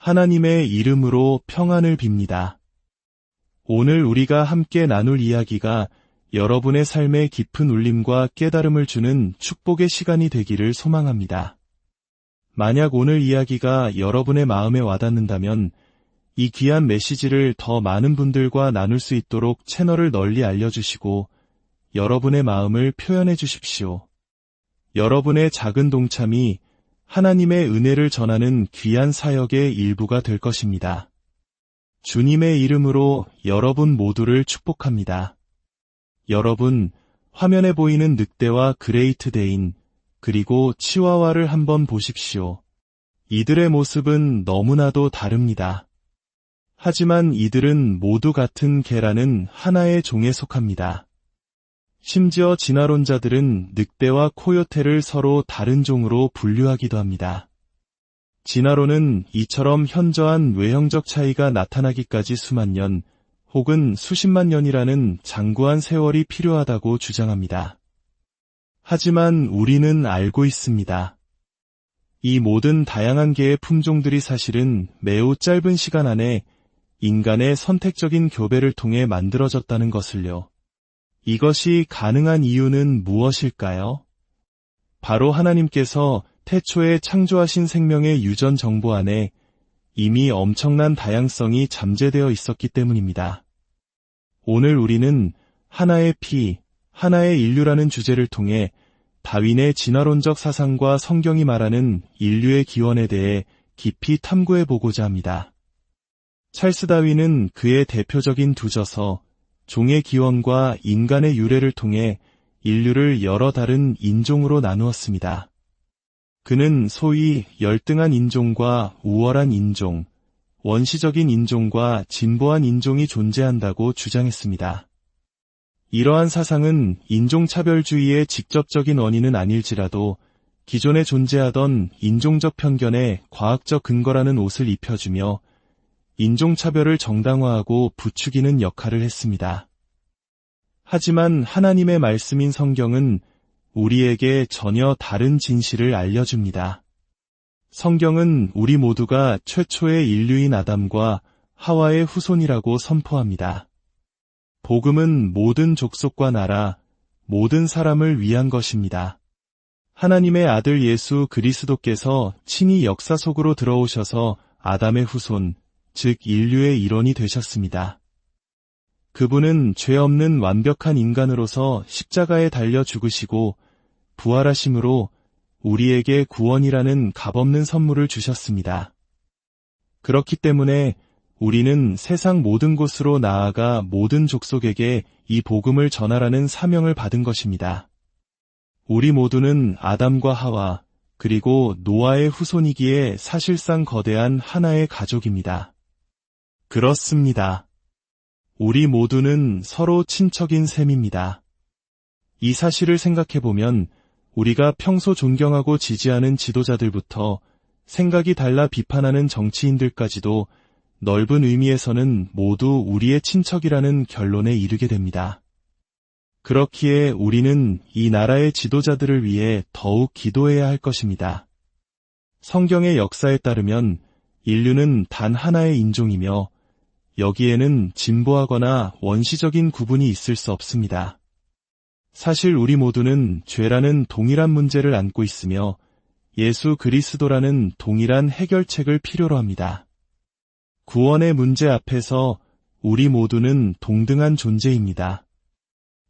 하나님의 이름으로 평안을 빕니다. 오늘 우리가 함께 나눌 이야기가 여러분의 삶에 깊은 울림과 깨달음을 주는 축복의 시간이 되기를 소망합니다. 만약 오늘 이야기가 여러분의 마음에 와닿는다면 이 귀한 메시지를 더 많은 분들과 나눌 수 있도록 채널을 널리 알려주시고 여러분의 마음을 표현해 주십시오. 여러분의 작은 동참이 하나님의 은혜를 전하는 귀한 사역의 일부가 될 것입니다. 주님의 이름으로 여러분 모두를 축복합니다. 여러분, 화면에 보이는 늑대와 그레이트 데인, 그리고 치와와를 한번 보십시오. 이들의 모습은 너무나도 다릅니다. 하지만 이들은 모두 같은 개라는 하나의 종에 속합니다. 심지어 진화론자들은 늑대와 코요테를 서로 다른 종으로 분류하기도 합니다. 진화론은 이처럼 현저한 외형적 차이가 나타나기까지 수만 년 혹은 수십만 년이라는 장구한 세월이 필요하다고 주장합니다. 하지만 우리는 알고 있습니다. 이 모든 다양한 개의 품종들이 사실은 매우 짧은 시간 안에 인간의 선택적인 교배를 통해 만들어졌다는 것을요. 이것이 가능한 이유는 무엇일까요? 바로 하나님께서 태초에 창조하신 생명의 유전 정보 안에 이미 엄청난 다양성이 잠재되어 있었기 때문입니다. 오늘 우리는 하나의 피, 하나의 인류라는 주제를 통해 다윈의 진화론적 사상과 성경이 말하는 인류의 기원에 대해 깊이 탐구해 보고자 합니다. 찰스 다윈은 그의 대표적인 두 저서 종의 기원과 인간의 유래를 통해 인류를 여러 다른 인종으로 나누었습니다. 그는 소위 열등한 인종과 우월한 인종, 원시적인 인종과 진보한 인종이 존재한다고 주장했습니다. 이러한 사상은 인종차별주의의 직접적인 원인은 아닐지라도 기존에 존재하던 인종적 편견의 과학적 근거라는 옷을 입혀주며 인종차별을 정당화하고 부추기는 역할을 했습니다. 하지만 하나님의 말씀인 성경은 우리에게 전혀 다른 진실을 알려줍니다. 성경은 우리 모두가 최초의 인류인 아담과 하와의 후손이라고 선포합니다. 복음은 모든 족속과 나라, 모든 사람을 위한 것입니다. 하나님의 아들 예수 그리스도께서 친히 역사 속으로 들어오셔서 아담의 후손, 즉 인류의 일원이 되셨습니다. 그분은 죄 없는 완벽한 인간으로서 십자가에 달려 죽으시고 부활하심으로 우리에게 구원이라는 값없는 선물을 주셨습니다. 그렇기 때문에 우리는 세상 모든 곳으로 나아가 모든 족속에게 이 복음을 전하라는 사명을 받은 것입니다. 우리 모두는 아담과 하와 그리고 노아의 후손이기에 사실상 거대한 하나의 가족입니다. 그렇습니다. 우리 모두는 서로 친척인 셈입니다. 이 사실을 생각해보면 우리가 평소 존경하고 지지하는 지도자들부터 생각이 달라 비판하는 정치인들까지도 넓은 의미에서는 모두 우리의 친척이라는 결론에 이르게 됩니다. 그렇기에 우리는 이 나라의 지도자들을 위해 더욱 기도해야 할 것입니다. 성경의 역사에 따르면 인류는 단 하나의 인종이며 여기에는 진보하거나 원시적인 구분이 있을 수 없습니다. 사실 우리 모두는 죄라는 동일한 문제를 안고 있으며 예수 그리스도라는 동일한 해결책을 필요로 합니다. 구원의 문제 앞에서 우리 모두는 동등한 존재입니다.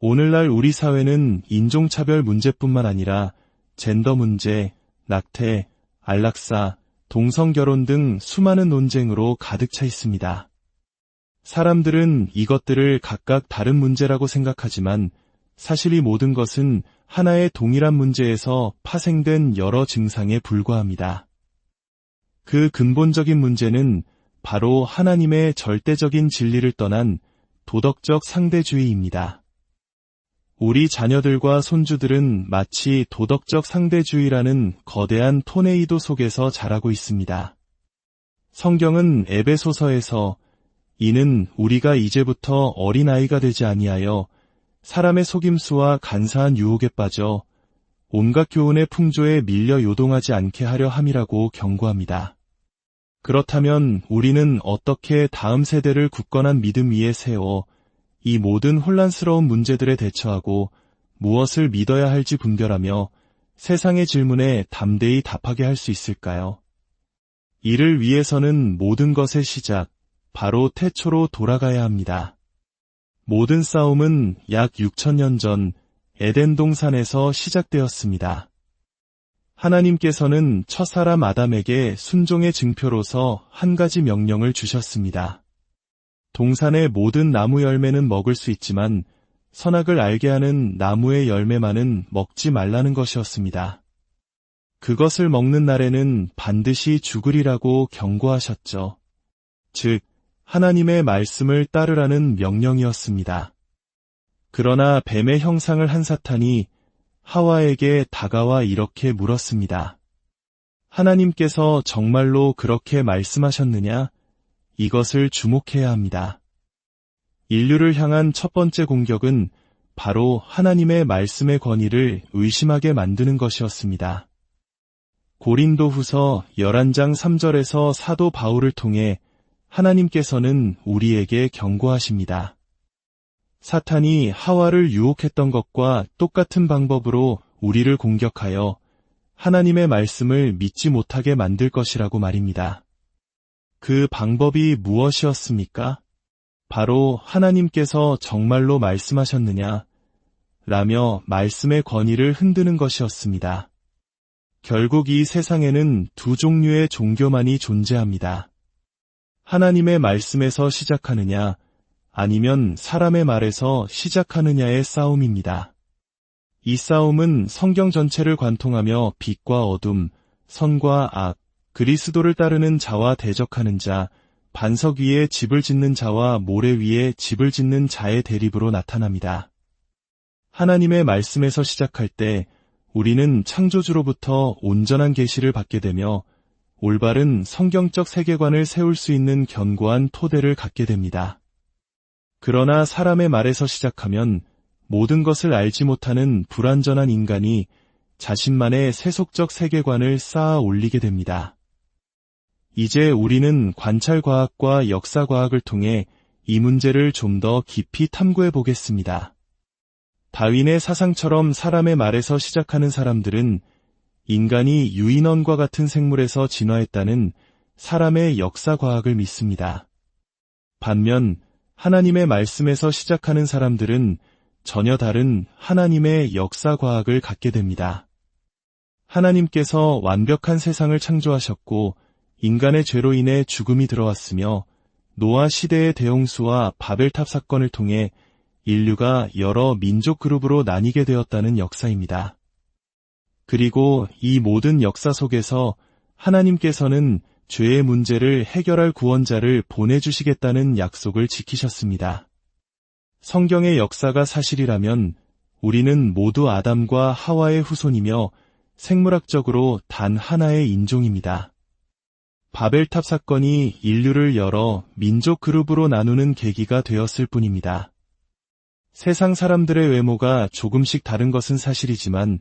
오늘날 우리 사회는 인종차별 문제뿐만 아니라 젠더 문제, 낙태, 안락사, 동성결혼 등 수많은 논쟁으로 가득 차 있습니다. 사람들은 이것들을 각각 다른 문제라고 생각하지만 사실 이 모든 것은 하나의 동일한 문제에서 파생된 여러 증상에 불과합니다. 그 근본적인 문제는 바로 하나님의 절대적인 진리를 떠난 도덕적 상대주의입니다. 우리 자녀들과 손주들은 마치 도덕적 상대주의라는 거대한 토네이도 속에서 자라고 있습니다. 성경은 에베소서에서 이는 우리가 이제부터 어린아이가 되지 아니하여 사람의 속임수와 간사한 유혹에 빠져 온갖 교훈의 풍조에 밀려 요동하지 않게 하려 함이라고 경고합니다. 그렇다면 우리는 어떻게 다음 세대를 굳건한 믿음 위에 세워 이 모든 혼란스러운 문제들에 대처하고 무엇을 믿어야 할지 분별하며 세상의 질문에 담대히 답하게 할 수 있을까요? 이를 위해서는 모든 것의 시작, 바로 태초로 돌아가야 합니다. 모든 싸움은 약 6천년 전 에덴 동산에서 시작되었습니다. 하나님께서는 첫 사람 아담에게 순종의 증표로서 한 가지 명령을 주셨습니다. 동산의 모든 나무 열매는 먹을 수 있지만 선악을 알게 하는 나무의 열매만은 먹지 말라는 것이었습니다. 그것을 먹는 날에는 반드시 죽으리라고 경고하셨죠. 즉, 하나님의 말씀을 따르라는 명령이었습니다. 그러나 뱀의 형상을 한 사탄이 하와에게 다가와 이렇게 물었습니다. 하나님께서 정말로 그렇게 말씀하셨느냐? 이것을 주목해야 합니다. 인류를 향한 첫 번째 공격은 바로 하나님의 말씀의 권위를 의심하게 만드는 것이었습니다. 고린도 후서 11장 3절에서 사도 바울을 통해 하나님께서는 우리에게 경고하십니다. 사탄이 하와를 유혹했던 것과 똑같은 방법으로 우리를 공격하여 하나님의 말씀을 믿지 못하게 만들 것이라고 말입니다. 그 방법이 무엇이었습니까? 바로 하나님께서 정말로 말씀하셨느냐? 라며 말씀의 권위를 흔드는 것이었습니다. 결국 이 세상에는 두 종류의 종교만이 존재합니다. 하나님의 말씀에서 시작하느냐, 아니면 사람의 말에서 시작하느냐의 싸움입니다. 이 싸움은 성경 전체를 관통하며 빛과 어둠, 선과 악, 그리스도를 따르는 자와 대적하는 자, 반석 위에 집을 짓는 자와 모래 위에 집을 짓는 자의 대립으로 나타납니다. 하나님의 말씀에서 시작할 때 우리는 창조주로부터 온전한 계시를 받게 되며 올바른 성경적 세계관을 세울 수 있는 견고한 토대를 갖게 됩니다. 그러나 사람의 말에서 시작하면 모든 것을 알지 못하는 불완전한 인간이 자신만의 세속적 세계관을 쌓아 올리게 됩니다. 이제 우리는 관찰과학과 역사과학을 통해 이 문제를 좀 더 깊이 탐구해 보겠습니다. 다윈의 사상처럼 사람의 말에서 시작하는 사람들은 인간이 유인원과 같은 생물에서 진화했다는 사람의 역사과학을 믿습니다. 반면 하나님의 말씀에서 시작하는 사람들은 전혀 다른 하나님의 역사과학을 갖게 됩니다. 하나님께서 완벽한 세상을 창조하셨고 인간의 죄로 인해 죽음이 들어왔으며 노아 시대의 대홍수와 바벨탑 사건을 통해 인류가 여러 민족 그룹으로 나뉘게 되었다는 역사입니다. 그리고 이 모든 역사 속에서 하나님께서는 죄의 문제를 해결할 구원자를 보내주시겠다는 약속을 지키셨습니다. 성경의 역사가 사실이라면 우리는 모두 아담과 하와의 후손이며 생물학적으로 단 하나의 인종입니다. 바벨탑 사건이 인류를 여러 민족 그룹으로 나누는 계기가 되었을 뿐입니다. 세상 사람들의 외모가 조금씩 다른 것은 사실이지만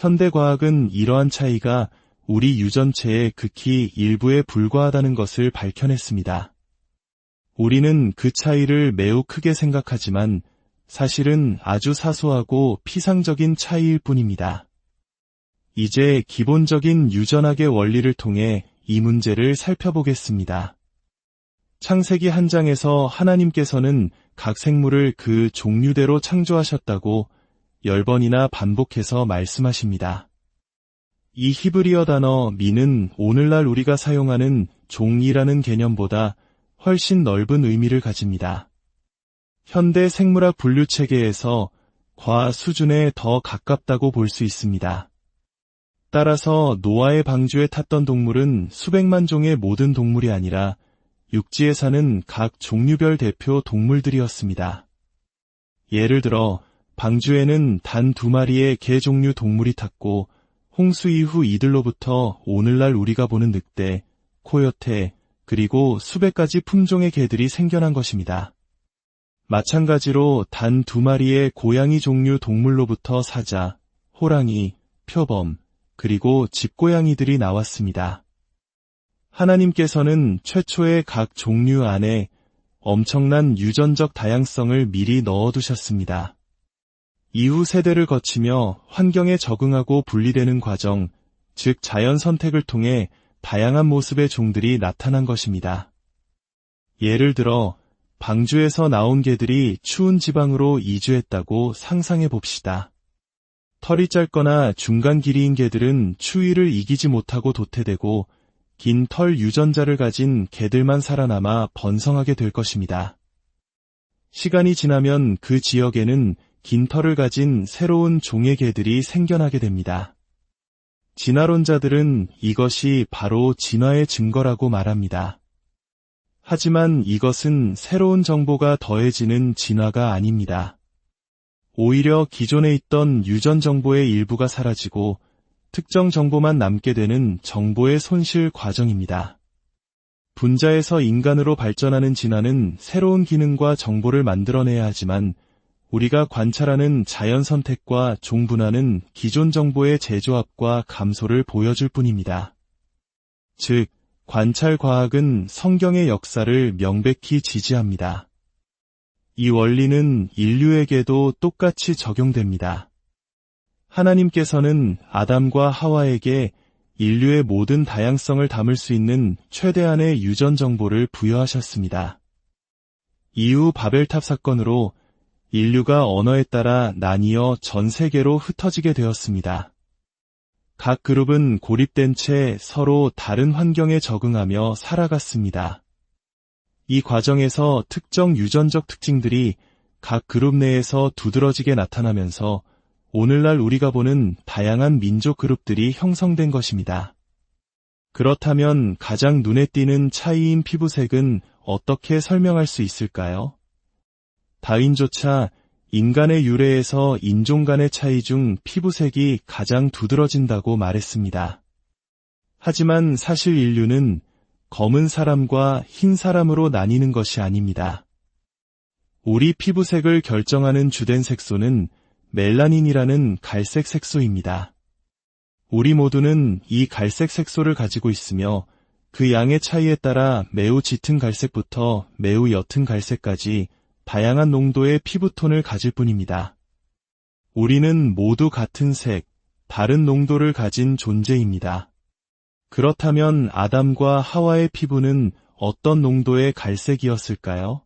현대과학은 이러한 차이가 우리 유전체의 극히 일부에 불과하다는 것을 밝혀냈습니다. 우리는 그 차이를 매우 크게 생각하지만 사실은 아주 사소하고 피상적인 차이일 뿐입니다. 이제 기본적인 유전학의 원리를 통해 이 문제를 살펴보겠습니다. 창세기 한 장에서 하나님께서는 각 생물을 그 종류대로 창조하셨다고 열 번이나 반복해서 말씀하십니다. 이 히브리어 단어 미는 오늘날 우리가 사용하는 종이라는 개념보다 훨씬 넓은 의미를 가집니다. 현대 생물학 분류 체계에서 과 수준에 더 가깝다고 볼 수 있습니다. 따라서 노아의 방주에 탔던 동물은 수백만 종의 모든 동물이 아니라 육지에 사는 각 종류별 대표 동물들이었습니다. 예를 들어 방주에는 단 두 마리의 개 종류 동물이 탔고 홍수 이후 이들로부터 오늘날 우리가 보는 늑대, 코요테, 그리고 수백 가지 품종의 개들이 생겨난 것입니다. 마찬가지로 단 두 마리의 고양이 종류 동물로부터 사자, 호랑이, 표범, 그리고 집고양이들이 나왔습니다. 하나님께서는 최초의 각 종류 안에 엄청난 유전적 다양성을 미리 넣어두셨습니다. 이후 세대를 거치며 환경에 적응하고 분리되는 과정, 즉 자연 선택을 통해 다양한 모습의 종들이 나타난 것입니다. 예를 들어 방주에서 나온 개들이 추운 지방으로 이주했다고 상상해 봅시다. 털이 짧거나 중간 길이인 개들은 추위를 이기지 못하고 도태되고 긴 털 유전자를 가진 개들만 살아남아 번성하게 될 것입니다. 시간이 지나면 그 지역에는 긴 털을 가진 새로운 종의 개들이 생겨나게 됩니다. 진화론자들은 이것이 바로 진화의 증거라고 말합니다. 하지만 이것은 새로운 정보가 더해지는 진화가 아닙니다. 오히려 기존에 있던 유전 정보의 일부가 사라지고 특정 정보만 남게 되는 정보의 손실 과정입니다. 분자에서 인간으로 발전하는 진화는 새로운 기능과 정보를 만들어내야 하지만 우리가 관찰하는 자연 선택과 종분화는 기존 정보의 재조합과 감소를 보여줄 뿐입니다. 즉, 관찰 과학은 성경의 역사를 명백히 지지합니다. 이 원리는 인류에게도 똑같이 적용됩니다. 하나님께서는 아담과 하와에게 인류의 모든 다양성을 담을 수 있는 최대한의 유전 정보를 부여하셨습니다. 이후 바벨탑 사건으로 인류가 언어에 따라 나뉘어 전 세계로 흩어지게 되었습니다. 각 그룹은 고립된 채 서로 다른 환경에 적응하며 살아갔습니다. 이 과정에서 특정 유전적 특징들이 각 그룹 내에서 두드러지게 나타나면서 오늘날 우리가 보는 다양한 민족 그룹들이 형성된 것입니다. 그렇다면 가장 눈에 띄는 차이인 피부색은 어떻게 설명할 수 있을까요? 다윈조차 인간의 유래에서 인종 간의 차이 중 피부색이 가장 두드러진다고 말했습니다. 하지만 사실 인류는 검은 사람과 흰 사람으로 나뉘는 것이 아닙니다. 우리 피부색을 결정하는 주된 색소는 멜라닌이라는 갈색 색소입니다. 우리 모두는 이 갈색 색소를 가지고 있으며 그 양의 차이에 따라 매우 짙은 갈색부터 매우 옅은 갈색까지 다양한 농도의 피부톤을 가질 뿐입니다. 우리는 모두 같은 색, 다른 농도를 가진 존재입니다. 그렇다면 아담과 하와의 피부는 어떤 농도의 갈색이었을까요?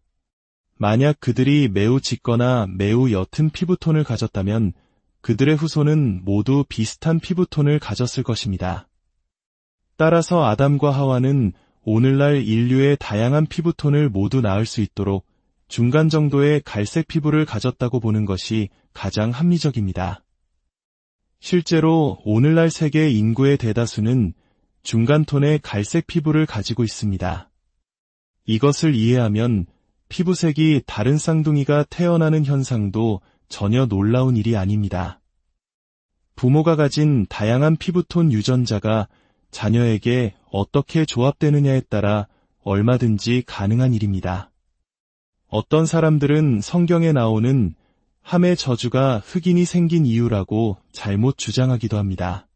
만약 그들이 매우 짙거나 매우 옅은 피부톤을 가졌다면 그들의 후손은 모두 비슷한 피부톤을 가졌을 것입니다. 따라서 아담과 하와는 오늘날 인류의 다양한 피부톤을 모두 낳을 수 있도록 중간 정도의 갈색 피부를 가졌다고 보는 것이 가장 합리적입니다. 실제로 오늘날 세계 인구의 대다수는 중간 톤의 갈색 피부를 가지고 있습니다. 이것을 이해하면 피부색이 다른 쌍둥이가 태어나는 현상도 전혀 놀라운 일이 아닙니다. 부모가 가진 다양한 피부톤 유전자가 자녀에게 어떻게 조합되느냐에 따라 얼마든지 가능한 일입니다. 어떤 사람들은 성경에 나오는 함의 저주가 흑인이 생긴 이유라고 잘못 주장하기도 합니다.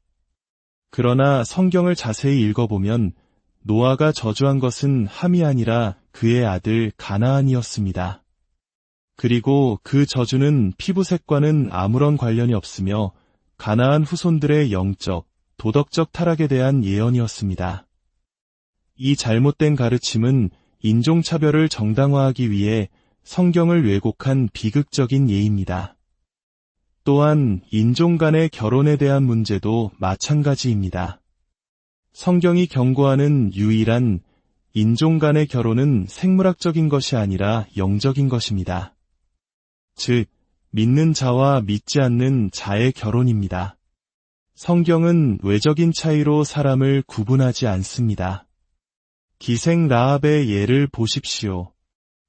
그러나 성경을 자세히 읽어보면 노아가 저주한 것은 함이 아니라 그의 아들 가나안이었습니다. 그리고 그 저주는 피부색과는 아무런 관련이 없으며 가나안 후손들의 영적, 도덕적 타락에 대한 예언이었습니다. 이 잘못된 가르침은 인종차별을 정당화하기 위해 성경을 왜곡한 비극적인 예입니다. 또한 인종 간의 결혼에 대한 문제도 마찬가지입니다. 성경이 경고하는 유일한 인종 간의 결혼은 생물학적인 것이 아니라 영적인 것입니다. 즉, 믿는 자와 믿지 않는 자의 결혼입니다. 성경은 외적인 차이로 사람을 구분하지 않습니다. 기생 라합의 예를 보십시오.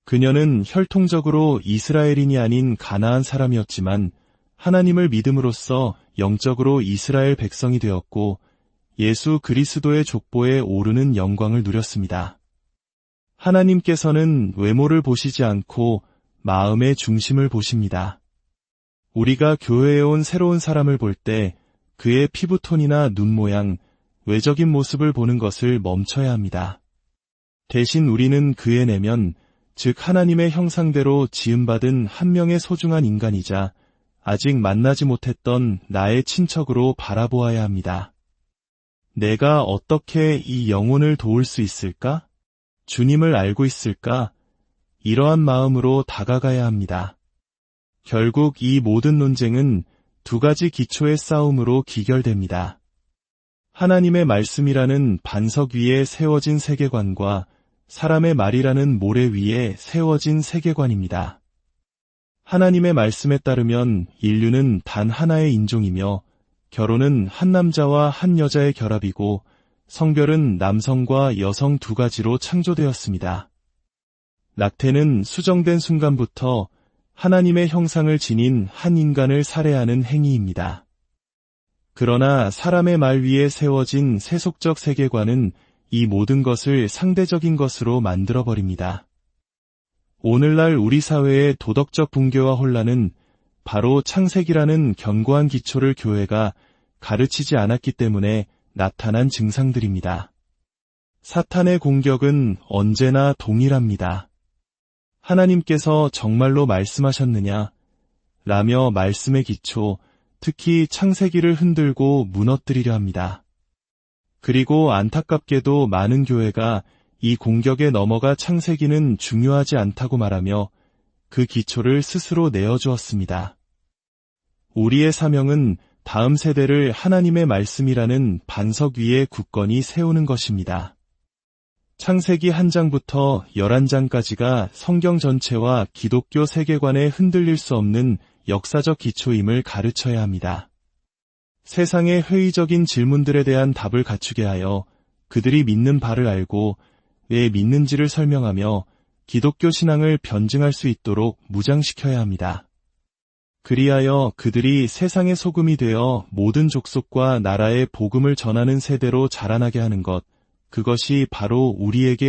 그녀는 혈통적으로 이스라엘인이 아닌 가나안 사람이었지만 하나님을 믿음으로써 영적으로 이스라엘 백성이 되었고 예수 그리스도의 족보에 오르는 영광을 누렸습니다. 하나님께서는 외모를 보시지 않고 마음의 중심을 보십니다. 우리가 교회에 온 새로운 사람을 볼 때 그의 피부톤이나 눈 모양, 외적인 모습을 보는 것을 멈춰야 합니다. 대신 우리는 그의 내면, 즉 하나님의 형상대로 지음받은 한 명의 소중한 인간이자 아직 만나지 못했던 나의 친척으로 바라보아야 합니다. 내가 어떻게 이 영혼을 도울 수 있을까? 주님을 알고 있을까? 이러한 마음으로 다가가야 합니다. 결국 이 모든 논쟁은 두 가지 기초의 싸움으로 기결됩니다. 하나님의 말씀이라는 반석 위에 세워진 세계관과 사람의 말이라는 모래 위에 세워진 세계관입니다. 하나님의 말씀에 따르면 인류는 단 하나의 인종이며 결혼은 한 남자와 한 여자의 결합이고 성별은 남성과 여성 두 가지로 창조되었습니다. 낙태는 수정된 순간부터 하나님의 형상을 지닌 한 인간을 살해하는 행위입니다. 그러나 사람의 말 위에 세워진 세속적 세계관은 이 모든 것을 상대적인 것으로 만들어버립니다. 오늘날 우리 사회의 도덕적 붕괴와 혼란은 바로 창세기라는 견고한 기초를 교회가 가르치지 않았기 때문에 나타난 증상들입니다. 사탄의 공격은 언제나 동일합니다. 하나님께서 정말로 말씀하셨느냐? 라며 말씀의 기초, 특히 창세기를 흔들고 무너뜨리려 합니다. 그리고 안타깝게도 많은 교회가 이 공격에 넘어가 창세기는 중요하지 않다고 말하며 그 기초를 스스로 내어주었습니다. 우리의 사명은 다음 세대를 하나님의 말씀이라는 반석 위에 굳건히 세우는 것입니다. 창세기 한 장부터 열한 장까지가 성경 전체와 기독교 세계관에 흔들릴 수 없는 역사적 기초임을 가르쳐야 합니다. 세상의 회의적인 질문들에 대한 답을 갖추게 하여 그들이 믿는 바를 알고 왜 믿는지를 설명하며 기독교 신앙을 변증할 수 있도록 무장시켜야 합니다. 그리하여 그들이 세상의 소금이 되어 모든 족속과 나라의 복음을 전하는 세대로 자라나게 하는 것, 그것이 바로 우리에게